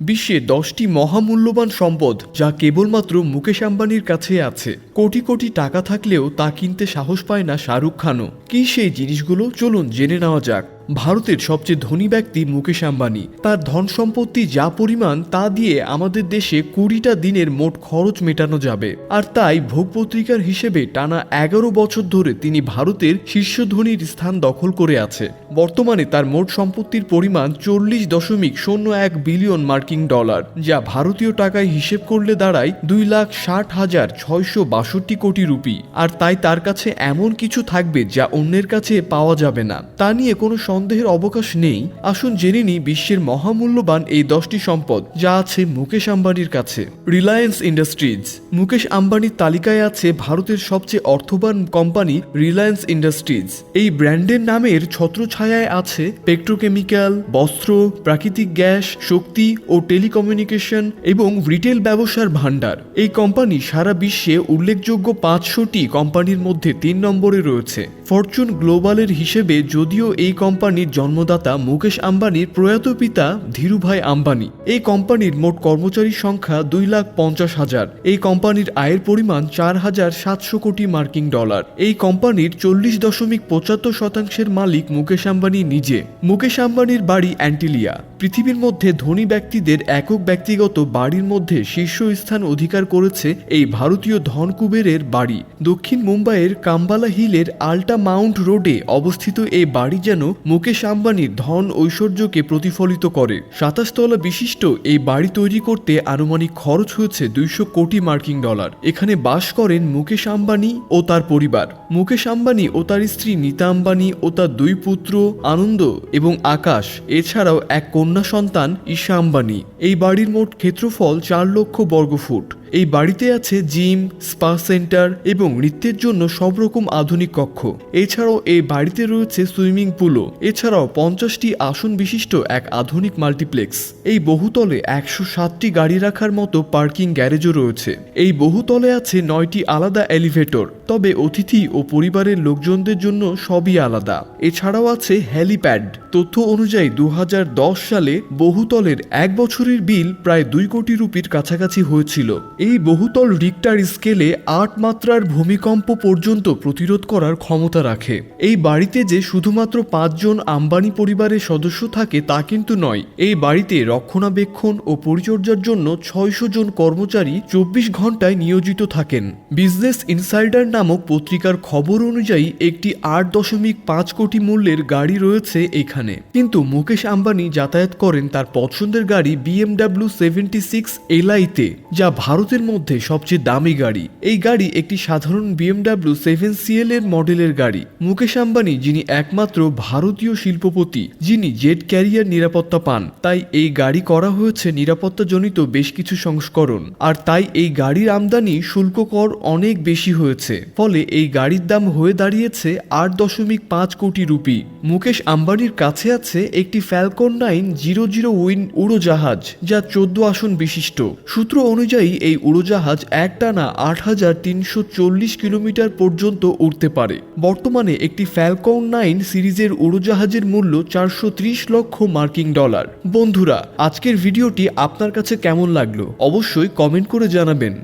বিশ্বে দশটি মহামূল্যবান সম্পদ যা কেবলমাত্র মুকেশ আম্বানির কাছে আছে। কোটি কোটি টাকা থাকলেও তা কিনতে সাহস পায় না শাহরুখ খানও। কি সেই জিনিসগুলো? চলুন জেনে নেওয়া যাক। ভারতের সবচেয়ে ধনী ব্যক্তি মুকেশ আম্বানি। তার ধন সম্পত্তি যা পরিমাণ, তা দিয়ে আমাদের দেশে কুড়িটা দিনের মোট খরচ মেটানো যাবে। আর তাই ভোগ পত্রিকার হিসেবে টানা এগারো বছর ধরে তিনি ভারতের শীর্ষ ধনীর স্থান দখল করে আছে। বর্তমানে তার মোট সম্পত্তির পরিমাণ চল্লিশ দশমিক শূন্য এক বিলিয়ন মার্কিন ডলার, যা ভারতীয় টাকায় হিসেব করলে দাঁড়ায় দুই লাখ ষাট হাজার ছয়শো বাষট্টি কোটি রুপি। আর তাই তার কাছে এমন কিছু থাকবে যা অন্যের কাছে পাওয়া যাবে না। তা নিয়ে কোনো সন্দেহের অবকাশ নেই, আসুন জেনে নিই বিশ্বের মহামূল্যবান এই দশটি সম্পদ যা আছে মুকেশ আম্বানির কাছে। রিলায়েন্স ইন্ডাস্ট্রিজ। মুকেশ আম্বানির তালিকায় আছে ভারতের সবচেয়ে অর্থবান কোম্পানি রিলায়েন্স ইন্ডাস্ট্রিজ। এই ব্র্যান্ডের নামের ছত্রছায়ায় আছে পেট্রোকেমিক্যাল, বস্ত্র, প্রাকৃতিক গ্যাস, শক্তি ও টেলিকমিউনিকেশন এবং রিটেল ব্যবসার ভাণ্ডার। এই কোম্পানি সারা বিশ্বে উল্লেখযোগ্য পাঁচশোটি কোম্পানির মধ্যে তিন নম্বরে রয়েছে। ফরচুন গ্লোবালের হিসেবে যদিও এই কোম্পানির জন্মদাতা মুকেশ আম্বানির প্রয়াত পিতা ধীরুভাই আম্বানি। এই কোম্পানির মোট কর্মচারীর সংখ্যা দুই লাখ পঞ্চাশ হাজার। এই কোম্পানির আয়ের পরিমাণ চার হাজার সাতশো কোটি মার্কিন ডলার। এই কোম্পানির চল্লিশ দশমিক পঁচাত্তর শতাংশের মালিক মুকেশ আম্বানি নিজে। মুকেশ আম্বানির বাড়ি অ্যান্টিলিয়া। পৃথিবীর মধ্যে ধনী ব্যক্তিদের একক ব্যক্তিগত বাড়ির মধ্যে শীর্ষ স্থান অধিকার করেছে এই ভারতীয় ধন কুবেরের বাড়ি। দক্ষিণ মুম্বাইয়ের কাম্বালা হিলের আল্টা মাউন্ট রোডে অবস্থিত এই বাড়ি যেন মুকেশ আম্বানির ধন ঐশ্বর্যকে প্রতিফলিত করে। সাতাশ তলা বিশিষ্ট এই বাড়ি তৈরি করতে আনুমানিক খরচ হয়েছে দুইশো কোটি মার্কিন ডলার। এখানে বাস করেন মুকেশ আম্বানি ও তার পরিবার। মুকেশ আম্বানি ও তার স্ত্রী নীতা আম্বানি ও তার দুই পুত্র আনন্দ এবং আকাশ। এছাড়াও এক কন্যা সন্তান ঈশা আম্বানি। এই বাড়ির মোট ক্ষেত্রফল চার লক্ষ বর্গফুট। এই বাড়িতে আছে জিম, স্পা সেন্টার এবং নৃত্যের জন্য সব রকম আধুনিক কক্ষ। এছাড়াও এই বাড়িতে রয়েছে সুইমিং পুলও। এছাড়াও পঞ্চাশটি আসন বিশিষ্ট এক আধুনিক মাল্টিপ্লেক্স। এই বহুতলে একশো সাতটি গাড়ি রাখার মতো পার্কিং গ্যারেজও রয়েছে। এই বহুতলে আছে নয়টি আলাদা এলিভেটর। তবে অতিথি ও পরিবারের লোকজনদের জন্য সবই আলাদা। এছাড়াও আছে হেলিপ্যাড। তথ্য অনুযায়ী দু হাজার দশ সালে বহুতলের এক বছরের বিল প্রায় দুই কোটি রুপির কাছাকাছি হয়েছিল। এই বহুতল রিক্টার স্কেলে আট মাত্রার ভূমিকম্প পর্যন্ত প্রতিরোধ করার ক্ষমতা রাখে। এই বাড়িতে যে শুধুমাত্র পাঁচজন আম্বানি পরিবারের সদস্য থাকে তা কিন্তু নয়। এই বাড়িতে রক্ষণাবেক্ষণ ও পরিচর্যার জন্য ছয়শো জন কর্মচারী চব্বিশ ঘন্টায় নিয়োজিত থাকেন। বিজনেস ইনসাইডার নামক পত্রিকার খবর অনুযায়ী একটি আট দশমিক পাঁচ কোটি মূল্যের গাড়ি রয়েছে এখানে। কিন্তু মুকেশ আম্বানি যাতায়াত করেন তার পছন্দের গাড়ি বিএমডাব্লিউ সেভেন্টি সিক্স এলআইতে, যা ভারতের মধ্যে সবচেয়ে দামি গাড়ি। এই গাড়ি একটি সাধারণ বিএমডাব্লিউ সেভেন সিএল এর মডেলের গাড়ি। মুকেশ আম্বানি, যিনি একমাত্র ভারতীয় শিল্পপতি, যিনি জেট ক্যারিয়ার নিরাপত্তা পান, তাই এই গাড়ি করা হয়েছে নিরাপত্তাজনিত বেশ কিছু সংস্করণ। আর তাই এই গাড়ির আমদানি শুল্ক কর অনেক বেশি হয়েছে। ফলে এই গাড়ির দাম হয়ে দাঁড়িয়েছে আট দশমিক পাঁচ কোটি রুপি। মুকেশ আম্বানির কাছে আছে একটি ফ্যালকন নাইন জিরো জিরো উইন উড়োজাহাজ, যা চোদ্দ আসন বিশিষ্ট। সূত্র অনুযায়ী এই উড়োজাহাজ একটানা আট হাজার তিনশো চল্লিশ কিলোমিটার পর্যন্ত উঠতে পারে। বর্তমানে একটি ফ্যালকন নাইন সিরিজের উড়োজাহাজের মূল্য চারশো ত্রিশ লক্ষ মার্কিন ডলার। বন্ধুরা, আজকের ভিডিওটি আপনার কাছে কেমন লাগল? অবশ্যই কমেন্ট করে জানাবেন।